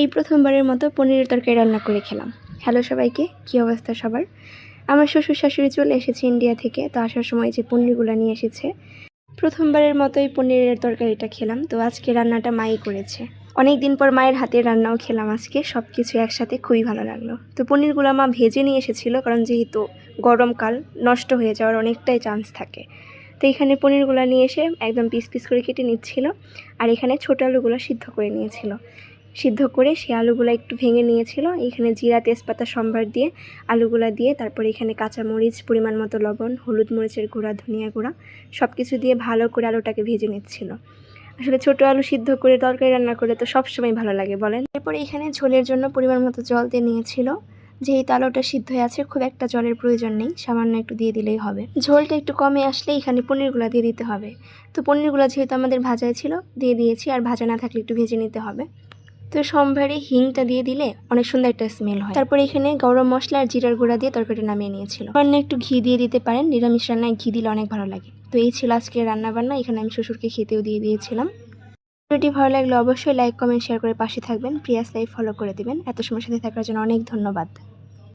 এই প্রথমবারের মতো পনিরের তরকারি রান্না করে খেলাম। হ্যালো সবাইকে, কী অবস্থা সবার? আমার শ্বশুর শাশুড়ি চলে এসেছে ইন্ডিয়া থেকে, তো আসার সময় যে পনিরগুলো নিয়ে এসেছে, প্রথমবারের মতোই পনিরের তরকারিটা খেলাম। তো আজকে রান্নাটা মাই করেছে। অনেক দিন পর মায়ের হাতের রান্নাও খেলাম আজকে সব কিছু একসাথে খুবই ভালো লাগল। তো পনিরগুলো মা ভেজে নিয়ে এসেছিল, কারণ যেহেতু গরমকাল নষ্ট হয়ে যাওয়ার অনেকটাই চান্স থাকে। তো এখানে পনিরগুলো নিয়ে এসে একদম পিস পিস করে কেটে নিচ্ছিল, আর এখানে ছোট আলুগুলো সিদ্ধ করে নিয়েছিল। সিদ্ধ করে সেই আলুগুলো একটু ভেঙে নিয়েছিল। এখানে জিরা, তেজপাতা সম্ভার দিয়ে আলুগুলা দিয়ে তারপরে এখানে কাঁচামরিচ, পরিমাণ মতো লবণ, হলুদ মরিচের গুঁড়া, ধনিয়া গুঁড়া সব কিছু দিয়ে ভালো করে আলুটাকে ভেজে নিচ্ছিল। আসলে ছোটো আলু সিদ্ধ করে তরকারি রান্না করলে তো সবসময় ভালো লাগে, বলেন। এরপরে এখানে ঝোলের জন্য পরিমাণ মতো জল দিয়ে নিয়েছিল। যেহেতু আলুটা সিদ্ধ হয়ে আছে, খুব একটা জলের প্রয়োজন নেই, সামান্য একটু দিয়ে দিলেই হবে। ঝোলটা একটু কমে আসলে এখানে পনিরগুলো দিয়ে দিতে হবে। তো পনিরগুলো যেহেতু আমাদের ভাজাই ছিল, দিয়ে দিয়েছি, আর ভাজা না থাকলে একটু ভেজে নিতে হবে। তো সম্ভারে হিংটা দিয়ে দিলে অনেক সুন্দর একটা স্মেল হয়। তারপর এখানে গরম মশলা আর জিরার গুঁড়া দিয়ে তরকারিটা নামিয়ে নিয়েছিল। অন্য একটু ঘি দিয়ে দিতে পারেন, নিরামিষ রান্নায় ঘি দিলে অনেক ভালো লাগে। তো এই ছিল আজকে রান্নাবান্না এখানে আমি শ্বশুরকে খেতেও দিয়ে দিয়েছিলাম। ভিডিওটি ভালো লাগলে অবশ্যই লাইক কমেন্ট শেয়ার করে পাশে থাকবেন। প্রিয়াস লাইফ ফলো করে দেবেন। এত সময় সাথে থাকার জন্য অনেক ধন্যবাদ।